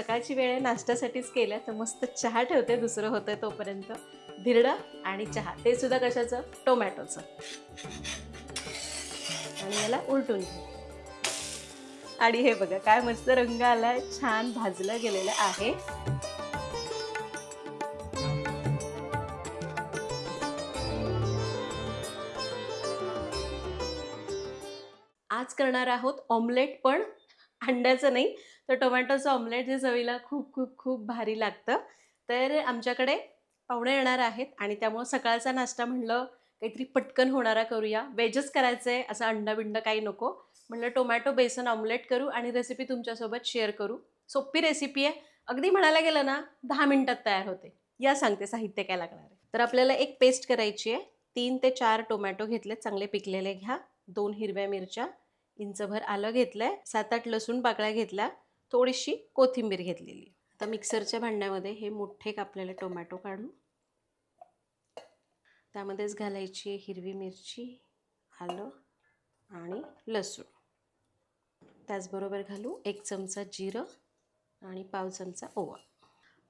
सकाळची वेळ आहे नाश्त्यासाठीच केल्या तर मस्त चहा ठेवते दुसरं होतंय तोपर्यंत. धिरडं आणि चहा ते सुद्धा कशाचं? टोमॅटोचं. आणि याला उलटून घे. आणि हे बघा काय मस्त रंग आलाय छान भाजलं गेलेलं आहे. आज करणार आहोत ऑमलेट पण अंड्याचं नाही तर टोमॅटोचं ऑमलेट जे चवीला खूप खूप खूप भारी लागतं. तर आमच्याकडे पाहुणे येणार आहेत आणि त्यामुळं सकाळचा नाश्ता म्हणलं काहीतरी पटकन होणारा करूया. वेजच करायचं आहे असं अंडा बिंड काही नको. म्हणलं टोमॅटो बेसन ऑमलेट करू आणि रेसिपी तुमच्यासोबत शेअर करू. सोपी रेसिपी आहे. अगदी म्हणायला गेलं ना दहा मिनटात तयार होते. या सांगते साहित्य काय लागणार आहे. तर आपल्याला एक पेस्ट करायची आहे. तीन ते चार टोमॅटो घेतले चांगले पिकलेले घ्या. दोन हिरव्या मिरच्या इंचभर आलं घेतलं आहे सात आठ लसूण पाकळ्या घेतल्या. थोडीशी कोथिंबीर घेतलेली. आता मिक्सरच्या भांड्यामध्ये हे मोठे कापलेले टोमॅटो काढू त्यामध्येच घालायची हिरवी मिरची आलं आणि लसूण. त्याचबरोबर घालू एक चमचा जिरं आणि पाव चमचा ओवा.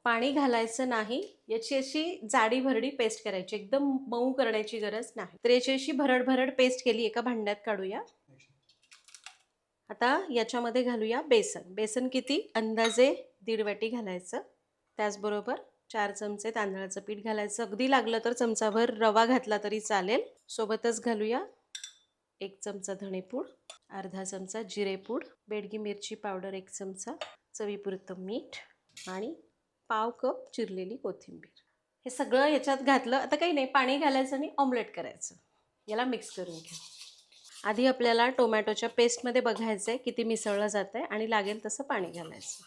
पाणी घालायचं नाही याची अशी जाडी भरडी पेस्ट करायची. एकदम मऊ करण्याची गरज नाही. तर याची अशी भरड भरड पेस्ट केली एका भांड्यात काढूया. आता याच्यामध्ये घालूया बेसन. बेसन किती? अंदाजे दीड वाटी घालायचं. त्याचबरोबर चार चमचे तांदळाचं पीठ घालायचं. अगदी लागलं तर चमचाभर रवा घातला तरी चालेल. सोबतच घालूया एक चमचा धणेपूड अर्धा चमचा जिरेपूड बेडगी मिरची पावडर एक चमचा चवीपुरतं मीठ आणि पाव कप चिरलेली कोथिंबीर. हे सगळं याच्यात घातलं. आता काही नाही पाणी घालायचं आणि ऑमलेट करायचं. याला मिक्स करून घ्या. आधी आपल्याला टोमॅटोच्या पेस्टमध्ये बघायचं आहे किती मिसळलं जातं आहे आणि लागेल तसं पाणी घालायचं.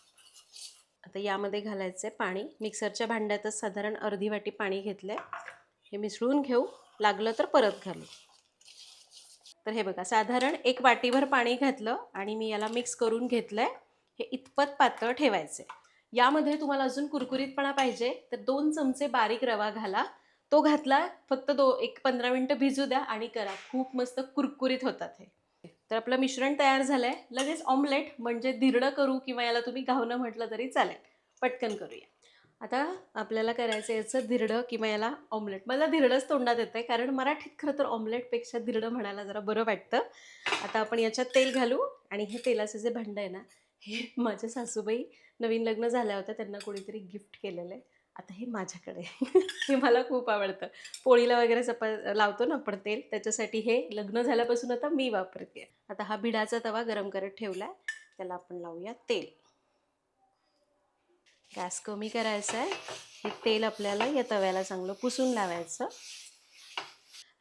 आता यामध्ये घालायचं आहे पाणी. मिक्सरच्या भांड्यातच साधारण अर्धी वाटी पाणी घेतलं आहे हे मिसळून घेऊ. लागलं तर परत घालू. तर हे बघा साधारण एक वाटीभर पाणी घातलं आणि मी याला मिक्स करून घेतलं आहे हे इतपत पातळ ठेवायचं आहे यामध्ये तुम्हाला अजून कुरकुरीतपणा पाहिजे. तर दोन चमचे बारीक रवा घाला. तो घातला फक्त दो एक पंधरा मिनटं भिजू द्या आणि करा. खूप मस्त कुरकुरीत होतात हे. तर आपलं मिश्रण तयार झालं आहे लगेच ऑमलेट म्हणजे धिरडं करू किंवा याला तुम्ही घावणं म्हटलं तरी चालेल. पटकन करूया. आता आपल्याला करायचं याचं धिरडं किंवा याला ऑमलेट मला धिरडंच तोंडात येतं आहे कारण मराठीत खरं तर ऑमलेटपेक्षा धिरडं म्हणायला जरा बरं वाटतं. आता आपण याच्यात तेल घालू आणि हे तेलाचं जे भांडं आहे ना हे माझ्या सासूबाई नवीन लग्न झाल्या होत्या त्यांना कोणीतरी गिफ्ट केलेलं आहे. आता हे माझ्याकडे. हे मला खूप आवडतं. पोळीला वगैरे चपा लावतो ना आपण तेल त्याच्यासाठी हे लग्न झाल्यापासून आता मी वापरते. आता हा भिडाचा तवा गरम करत ठेवला आहे त्याला आपण लावूया तेल. गॅस कमी करायचा आहे. हे तेल आपल्याला या तव्याला चांगलं पुसून लावायचं.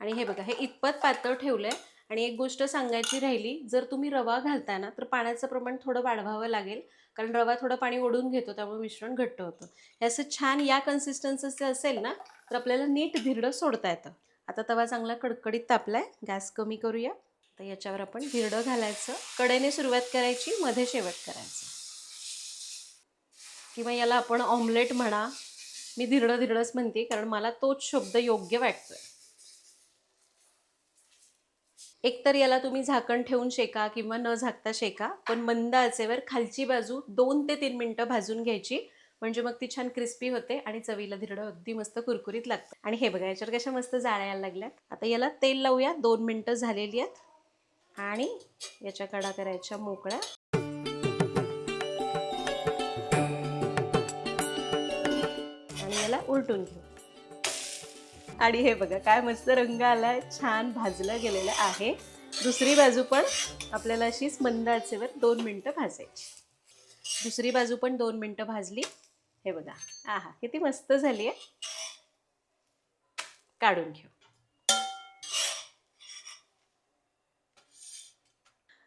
आणि हे बघा हे इतपत पातळ ठेवलं आहे आणि एक गोष्ट सांगायची राहिली जर तुम्ही रवा घालताय ना तर पाण्याचं प्रमाण थोडं वाढवावं लागेल. कारण रवा थोडं पाणी ओढून घेतो त्यामुळे मिश्रण घट्ट होतं. हे असं छान या कन्सिस्टन्सीचं असेल ना तर आपल्याला नीट धिरडं सोडता येतं. आता तवा चांगला कडकडीत तापलाय गॅस कमी करूया. तर याच्यावर आपण धिरडं घालायचं. कडेने सुरुवात करायची मध्ये शेवट करायचं. किंवा याला आपण ऑमलेट म्हणा. मी धिरडं धिरडंच म्हणते कारण मला तोच शब्द योग्य वाटतोय. एकतर याला तुम्ही झाकण ठेवून शेका किंवा न झाकता शेका पण मंद आचेवर खालची बाजू दोन ते तीन मिनटं भाजून घ्यायची. म्हणजे मग ती छान क्रिस्पी होते आणि चवीला धिरडं अगदी मस्त कुरकुरीत लागतं. आणि हे बघा याच्यावर कशा मस्त जाळ्या यायला लागल्यात. आता याला तेल लावूया. दोन मिनटं झालेली आहेत. आणि याच्या कडा करायच्या मोकळ्या. आणि याला उलटून घेऊ. आणि हे बघा काय मस्त रंग आला छान भाजलं गेलेलं आहे. दुसरी बाजू पण आपल्याला अशीच मंद आचेवर दोन मिनटं भाजायची. दुसरी बाजू पण दोन मिनटं भाजली. हे बघा आहा किती मस्त झाली आहे. काढून घेऊ.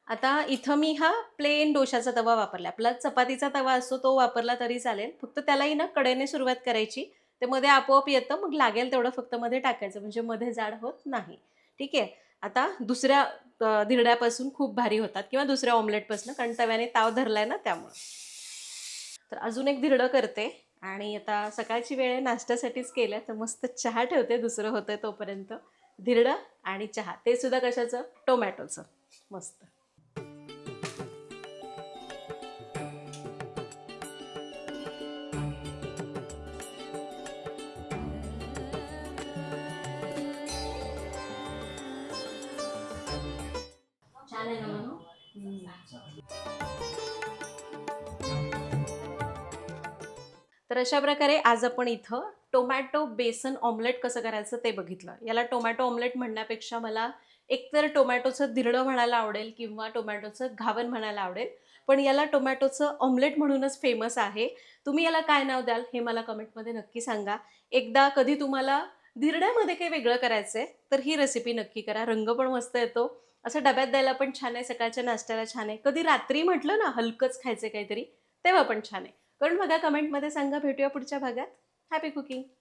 आता इथं मी हा प्लेन डोशाचा तवा वापरला आपला चपातीचा तवा असतो तो वापरला तरी चालेल. फक्त त्यालाही ना कडेने सुरुवात करायची. ते मध्ये आपोआप येतं मग लागेल तेवढं फक्त मध्ये टाकायचं म्हणजे मध्ये जाड होत नाही. ठीक आहे? आता दुसऱ्या धिरड्यापासून खूप भारी होतात किंवा दुसऱ्या ऑमलेटपासून कारण तव्याने ताव धरलाय ना त्यामुळं. तर अजून एक धिरडं करते आणि आता सकाळची वेळ नाश्त्यासाठीच केलं तर मस्त चहा ठेवते दुसरं होतंय तोपर्यंत. धिरडं आणि चहा ते सुद्धा कशाचं? टोमॅटोचं. मस्त. तर अशा प्रकारे आज आपण इथं टोमॅटो बेसन ऑमलेट कसं करायचं ते बघितलं. याला टोमॅटो ऑमलेट म्हणण्यापेक्षा मला एकतर टोमॅटोचं धिरडं म्हणायला आवडेल किंवा टोमॅटोचं घावन म्हणायला आवडेल पण याला टोमॅटोचं ऑमलेट म्हणूनच फेमस आहे. तुम्ही याला काय नाव द्याल हे मला कमेंटमध्ये नक्की सांगा. एकदा कधी तुम्हाला धिरड्यामध्ये काही वेगळं करायचं आहे तर ही रेसिपी नक्की करा. रंग पण मस्त येतो. असं डब्यात द्यायला पण छान आहे सकाळच्या नाश्त्याला छान आहे. कधी रात्री म्हटलं ना हलकंच खायचं काहीतरी तेव्हा पण छान आहे. करून बघा कमेंटमध्ये सांगा. भेटूया पुढच्या भागात. Happy cooking